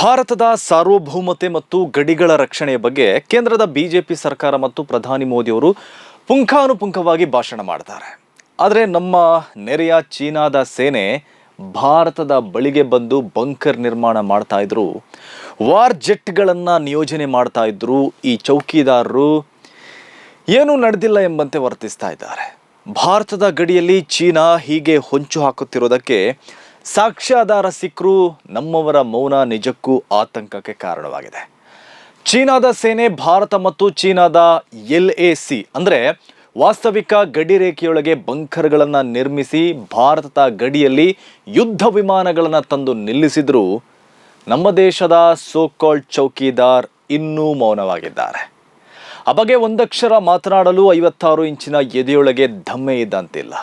ಭಾರತದ ಸಾರ್ವಭೌಮತೆ ಮತ್ತು ಗಡಿಗಳ ರಕ್ಷಣೆಯ ಬಗ್ಗೆ ಕೇಂದ್ರದ ಬಿಜೆಪಿ ಸರ್ಕಾರ ಮತ್ತು ಪ್ರಧಾನಿ ಮೋದಿಯವರು ಪುಂಖಾನುಪುಂಖವಾಗಿ ಭಾಷಣ ಮಾಡ್ತಾರೆ ಆದರೆ ನಮ್ಮ ನೆರೆಯ ಚೀನಾದ ಸೇನೆ ಭಾರತದ ಬಳಿಗೆ ಬಂದು ಬಂಕರ್ ನಿರ್ಮಾಣ ಮಾಡ್ತಾ ಇದ್ರು. ವಾರ್ ಜೆಟ್ಗಳನ್ನು ನಿಯೋಜನೆ ಮಾಡ್ತಾ ಇದ್ರು ಈ ಚೌಕಿದಾರರು. ಏನೂ ನಡೆದಿಲ್ಲ ಎಂಬಂತೆ ವರ್ತಿಸ್ತಾ ಇದ್ದಾರೆ. ಭಾರತದ ಗಡಿಯಲ್ಲಿ ಚೀನಾ ಹೀಗೆ ಹೊಂಚು ಹಾಕುತ್ತಿರೋದಕ್ಕೆ ಸಾಕ್ಷ್ಯಾಧಾರ ಸಿಕ್ಕರೂ ನಮ್ಮವರ ಮೌನ ನಿಜಕ್ಕೂ ಆತಂಕಕ್ಕೆ ಕಾರಣವಾಗಿದೆ. ಚೀನಾದ ಸೇನೆ, ಭಾರತ ಮತ್ತು ಚೀನಾದ ಎಲ್ ಎ ಸಿ ಅಂದರೆ ವಾಸ್ತವಿಕ ಗಡಿ ರೇಖೆಯೊಳಗೆ ಬಂಕರ್ಗಳನ್ನು ನಿರ್ಮಿಸಿ ಭಾರತದ ಗಡಿಯಲ್ಲಿ ಯುದ್ಧ ವಿಮಾನಗಳನ್ನು ತಂದು ನಿಲ್ಲಿಸಿದರೂ ನಮ್ಮ ದೇಶದ ಸೋಕಾಲ್ಡ್ ಚೌಕಿದಾರ್ ಇನ್ನೂ ಮೌನವಾಗಿದ್ದಾರೆ. ಆ ಒಂದಕ್ಷರ ಮಾತನಾಡಲು ಐವತ್ತಾರು ಇಂಚಿನ ಎದೆಯೊಳಗೆ ಧಮ್ಮೆ ಇದ್ದಂತಿಲ್ಲ.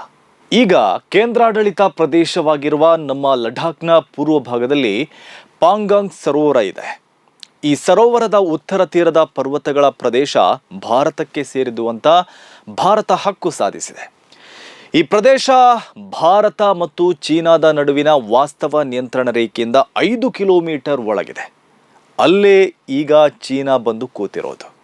ಈಗ ಕೇಂದ್ರಾಡಳಿತ ಪ್ರದೇಶವಾಗಿರುವ ನಮ್ಮ ಲಡಾಖ್ನ ಪೂರ್ವ ಭಾಗದಲ್ಲಿ ಪಾಂಗಾಂಗ್ ಸರೋವರ ಇದೆ. ಈ ಸರೋವರದ ಉತ್ತರ ತೀರದ ಪರ್ವತಗಳ ಪ್ರದೇಶ ಭಾರತಕ್ಕೆ ಸೇರಿದ್ದು ಅಂತ ಭಾರತ ಹಕ್ಕು ಸಾಧಿಸಿದೆ. ಈ ಪ್ರದೇಶ ಭಾರತ ಮತ್ತು ಚೀನಾದ ನಡುವಿನ ವಾಸ್ತವ ನಿಯಂತ್ರಣ ರೇಖೆಯಿಂದ ಐದು ಕಿಲೋಮೀಟರ್ ಒಳಗಿದೆ. ಅಲ್ಲೇ ಈಗ ಚೀನಾ ಬಂದು ಕೂತಿರೋದು.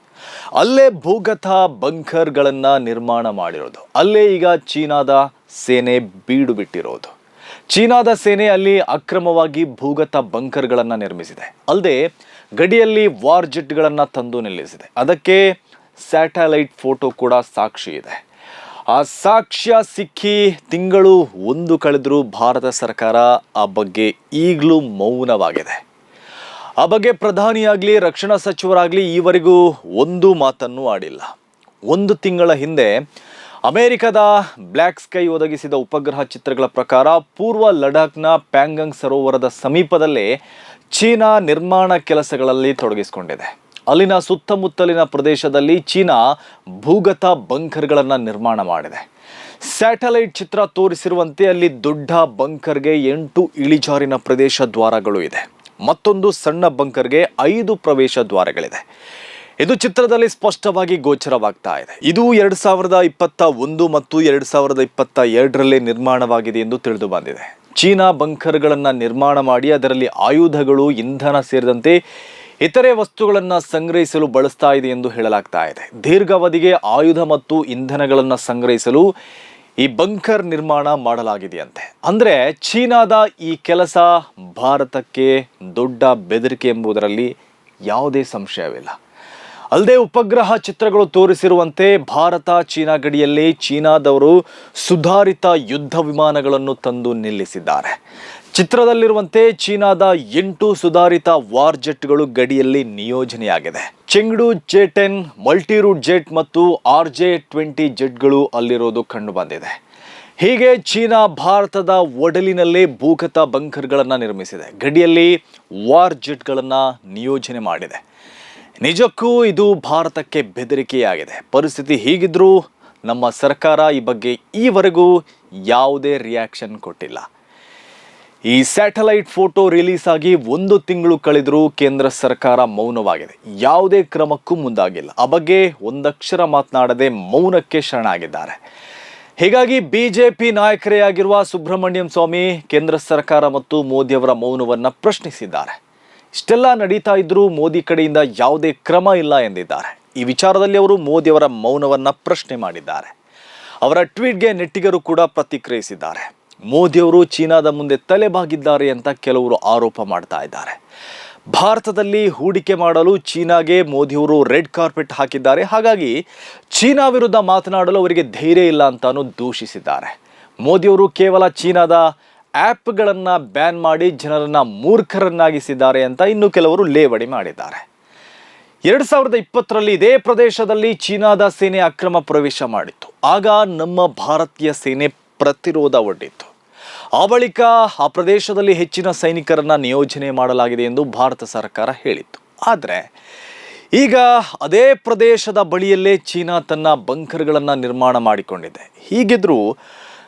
ಅಲ್ಲೇ ಭೂಗತ ಬಂಕರ್ಗಳನ್ನು ನಿರ್ಮಾಣ ಮಾಡಿರೋದು. ಅಲ್ಲೇ ಈಗ ಚೀನಾದ ಸೇನೆ ಬೀಡು ಬಿಟ್ಟಿರೋದು. ಚೀನಾದ ಸೇನೆ ಅಲ್ಲಿ ಅಕ್ರಮವಾಗಿ ಭೂಗತ ಬಂಕರ್ಗಳನ್ನು ನಿರ್ಮಿಸಿದೆ. ಅಲ್ಲದೆ ಗಡಿಯಲ್ಲಿ ವಾರ್ ಜೆಟ್ಗಳನ್ನು ತಂದು ನಿಲ್ಲಿಸಿದೆ. ಅದಕ್ಕೆ ಸ್ಯಾಟಲೈಟ್ ಫೋಟೋ ಕೂಡ ಸಾಕ್ಷಿ ಇದೆ. ಆ ಸಾಕ್ಷ್ಯ ಸಿಕ್ಕಿ ತಿಂಗಳು ಒಂದು ಕಳೆದರೂ ಭಾರತ ಸರ್ಕಾರ ಆ ಬಗ್ಗೆ ಈಗಲೂ ಮೌನವಾಗಿದೆ. ಆ ಬಗ್ಗೆ ಪ್ರಧಾನಿಯಾಗಲಿ, ರಕ್ಷಣಾ ಸಚಿವರಾಗಲಿ ಈವರೆಗೂ ಒಂದು ಮಾತನ್ನು ಆಡಿಲ್ಲ. ಒಂದು ತಿಂಗಳ ಹಿಂದೆ ಅಮೆರಿಕದ ಬ್ಲ್ಯಾಕ್ ಸ್ಕೈ ಒದಗಿಸಿದ ಉಪಗ್ರಹ ಚಿತ್ರಗಳ ಪ್ರಕಾರ ಪೂರ್ವ ಲಡಾಖ್ನ ಪ್ಯಾಂಗಂಗ್ ಸರೋವರದ ಸಮೀಪದಲ್ಲೇ ಚೀನಾ ನಿರ್ಮಾಣ ಕೆಲಸಗಳಲ್ಲಿ ತೊಡಗಿಸಿಕೊಂಡಿದೆ. ಅಲ್ಲಿನ ಸುತ್ತಮುತ್ತಲಿನ ಪ್ರದೇಶದಲ್ಲಿ ಚೀನಾ ಭೂಗತ ಬಂಕರ್ಗಳನ್ನು ನಿರ್ಮಾಣ ಮಾಡಿದೆ. ಸ್ಯಾಟಲೈಟ್ ಚಿತ್ರ ತೋರಿಸಿರುವಂತೆ ಅಲ್ಲಿ ದೊಡ್ಡ ಬಂಕರ್ಗೆ ಎಂಟು ಇಳಿಜಾರಿನ ಪ್ರದೇಶ ದ್ವಾರಗಳು ಇದೆ. ಮತ್ತೊಂದು ಸಣ್ಣ ಬಂಕರ್ಗೆ ಐದು ಪ್ರವೇಶ ದ್ವಾರಗಳಿದೆ. ಇದು ಚಿತ್ರದಲ್ಲಿ ಸ್ಪಷ್ಟವಾಗಿ ಗೋಚರವಾಗ್ತಾ ಇದೆ. ಇದು ಎರಡ್ ಸಾವಿರದ ಇಪ್ಪತ್ತ ಒಂದು ಮತ್ತು ಎರಡ್ ಸಾವಿರದ ಇಪ್ಪತ್ತ ಎರಡರಲ್ಲಿ ನಿರ್ಮಾಣವಾಗಿದೆ ಎಂದು ತಿಳಿದು ಬಂದಿದೆ. ಚೀನಾ ಬಂಕರ್ಗಳನ್ನು ನಿರ್ಮಾಣ ಮಾಡಿ ಅದರಲ್ಲಿ ಆಯುಧಗಳು, ಇಂಧನ ಸೇರಿದಂತೆ ಇತರೆ ವಸ್ತುಗಳನ್ನು ಸಂಗ್ರಹಿಸಲು ಬಳಸ್ತಾ ಇದೆ ಎಂದು ಹೇಳಲಾಗ್ತಾ ಇದೆ. ದೀರ್ಘಾವಧಿಗೆ ಆಯುಧ ಮತ್ತು ಇಂಧನಗಳನ್ನು ಸಂಗ್ರಹಿಸಲು ಈ ಬಂಕರ್ ನಿರ್ಮಾಣ ಮಾಡಲಾಗಿದೆಯಂತೆ. ಅಂದರೆ ಚೀನಾದ ಈ ಕೆಲಸ ಭಾರತಕ್ಕೆ ದೊಡ್ಡ ಬೆದರಿಕೆ ಎಂಬುದರಲ್ಲಿ ಯಾವುದೇ ಸಂಶಯವಿಲ್ಲ. ಅಲ್ಲದೆ ಉಪಗ್ರಹ ಚಿತ್ರಗಳು ತೋರಿಸಿರುವಂತೆ ಭಾರತ, ಚೀನಾ ಗಡಿಯಲ್ಲಿ ಚೀನಾದವರು ಸುಧಾರಿತ ಯುದ್ಧ ವಿಮಾನಗಳನ್ನು ತಂದು ನಿಲ್ಲಿಸಿದ್ದಾರೆ. ಚಿತ್ರದಲ್ಲಿರುವಂತೆ ಚೀನಾದ ಎಂಟು ಸುಧಾರಿತ ವಾರ್ ಜೆಟ್ಗಳು ಗಡಿಯಲ್ಲಿ ನಿಯೋಜನೆಯಾಗಿದೆ. Chengdu J ten, multirole jet ಮತ್ತು ಆರ್ ಜೆ ಟ್ವೆಂಟಿ ಜೆಟ್ಗಳು ಅಲ್ಲಿರೋದು ಕಂಡುಬಂದಿದೆ. ಹೀಗೆ ಚೀನಾ ಭಾರತದ ಒಡಲಿನಲ್ಲೇ ಭೂಗತ ಬಂಕರ್ಗಳನ್ನು ನಿರ್ಮಿಸಿದೆ. ಗಡಿಯಲ್ಲಿ ವಾರ್ ಜೆಟ್ಗಳನ್ನು ನಿಯೋಜನೆ ಮಾಡಿದೆ. ನಿಜಕ್ಕೂ ಇದು ಭಾರತಕ್ಕೆ ಬೆದರಿಕೆಯಾಗಿದೆ. ಪರಿಸ್ಥಿತಿ ಹೀಗಿದ್ರೂ ನಮ್ಮ ಸರ್ಕಾರ ಈ ಬಗ್ಗೆ ಈವರೆಗೂ ಯಾವುದೇ ರಿಯಾಕ್ಷನ್ ಕೊಟ್ಟಿಲ್ಲ. ಈ ಸ್ಯಾಟಲೈಟ್ ಫೋಟೋ ರಿಲೀಸ್ ಆಗಿ ಒಂದು ತಿಂಗಳು ಕಳೆದರೂ ಕೇಂದ್ರ ಸರ್ಕಾರ ಮೌನವಾಗಿದೆ. ಯಾವುದೇ ಕ್ರಮಕ್ಕೂ ಮುಂದಾಗಿಲ್ಲ. ಆ ಬಗ್ಗೆ ಒಂದಕ್ಷರ ಮಾತನಾಡದೆ ಮೌನಕ್ಕೆ ಶರಣಾಗಿದ್ದಾರೆ. ಹೀಗಾಗಿ ಬಿಜೆಪಿ ನಾಯಕರೇ ಆಗಿರುವ ಸುಬ್ರಹ್ಮಣ್ಯಂ ಸ್ವಾಮಿ ಕೇಂದ್ರ ಸರ್ಕಾರ ಮತ್ತು ಮೋದಿಯವರ ಮೌನವನ್ನು ಪ್ರಶ್ನಿಸಿದ್ದಾರೆ. ಇಷ್ಟೆಲ್ಲ ನಡೀತಾ ಇದ್ರೂ ಮೋದಿ ಕಡೆಯಿಂದ ಯಾವುದೇ ಕ್ರಮ ಇಲ್ಲ ಎಂದಿದ್ದಾರೆ. ಈ ವಿಚಾರದಲ್ಲಿ ಅವರು ಮೋದಿಯವರ ಮೌನವನ್ನು ಪ್ರಶ್ನೆ ಮಾಡಿದ್ದಾರೆ. ಅವರ ಟ್ವೀಟ್ಗೆ ನೆಟ್ಟಿಗರು ಕೂಡ ಪ್ರತಿಕ್ರಿಯಿಸಿದ್ದಾರೆ. ಮೋದಿಯವರು ಚೀನಾದ ಮುಂದೆ ತಲೆಬಾಗಿದ್ದಾರೆ ಅಂತ ಕೆಲವರು ಆರೋಪ ಮಾಡ್ತಾ ಇದ್ದಾರೆ. ಭಾರತದಲ್ಲಿ ಹೂಡಿಕೆ ಮಾಡಲು ಚೀನಾಗೆ ಮೋದಿಯವರು ರೆಡ್ ಕಾರ್ಪೆಟ್ ಹಾಕಿದ್ದಾರೆ. ಹಾಗಾಗಿ ಚೀನಾ ವಿರುದ್ಧ ಮಾತನಾಡಲು ಅವರಿಗೆ ಧೈರ್ಯ ಇಲ್ಲ ಅಂತಾನು ದೂಷಿಸಿದ್ದಾರೆ. ಮೋದಿಯವರು ಕೇವಲ ಚೀನಾದ ಆ್ಯಪ್ಗಳನ್ನು ಬ್ಯಾನ್ ಮಾಡಿ ಜನರನ್ನು ಮೂರ್ಖರನ್ನಾಗಿಸಿದ್ದಾರೆ ಅಂತ ಇನ್ನು ಕೆಲವರು ಲೇವಡಿ ಮಾಡಿದ್ದಾರೆ. ಎರಡು ಸಾವಿರದ ಇಪ್ಪತ್ತರಲ್ಲಿ ಇದೇ ಪ್ರದೇಶದಲ್ಲಿ ಚೀನಾದ ಸೇನೆ ಅಕ್ರಮ ಪ್ರವೇಶ ಮಾಡಿತ್ತು. ಆಗ ನಮ್ಮ ಭಾರತೀಯ ಸೇನೆ ಪ್ರತಿರೋಧ ಒಡ್ಡಿತ್ತು. ಆ ಬಳಿಕ ಆ ಪ್ರದೇಶದಲ್ಲಿ ಹೆಚ್ಚಿನ ಸೈನಿಕರನ್ನು ನಿಯೋಜನೆ ಮಾಡಲಾಗಿದೆ ಎಂದು ಭಾರತ ಸರ್ಕಾರ ಹೇಳಿತ್ತು. ಆದರೆ ಈಗ ಅದೇ ಪ್ರದೇಶದ ಬಳಿಯಲ್ಲೇ ಚೀನಾ ತನ್ನ ಬಂಕರ್ಗಳನ್ನು ನಿರ್ಮಾಣ ಮಾಡಿಕೊಂಡಿದೆ. ಹೀಗಿದ್ರೂ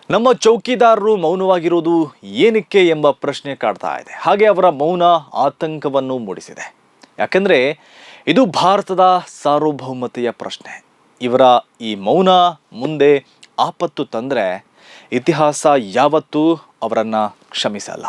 ನಮ್ಮ ಚೌಕಿದಾರರು ಮೌನವಾಗಿರುವುದು ಏನಕ್ಕೆ ಎಂಬ ಪ್ರಶ್ನೆ ಕಾಡ್ತಾ ಇದೆ. ಹಾಗೆ ಅವರ ಮೌನ ಆತಂಕವನ್ನು ಮೂಡಿಸಿದೆ. ಯಾಕಂದರೆ ಇದು ಭಾರತದ ಸಾರ್ವಭೌಮತೆಯ ಪ್ರಶ್ನೆ. ಇವರ ಈ ಮೌನ ಮುಂದೆ ಆಪತ್ತು ತಂದರೆ ಇತಿಹಾಸ ಯಾವತ್ತೂ ಅವರನ್ನು ಕ್ಷಮಿಸಲ್ಲ.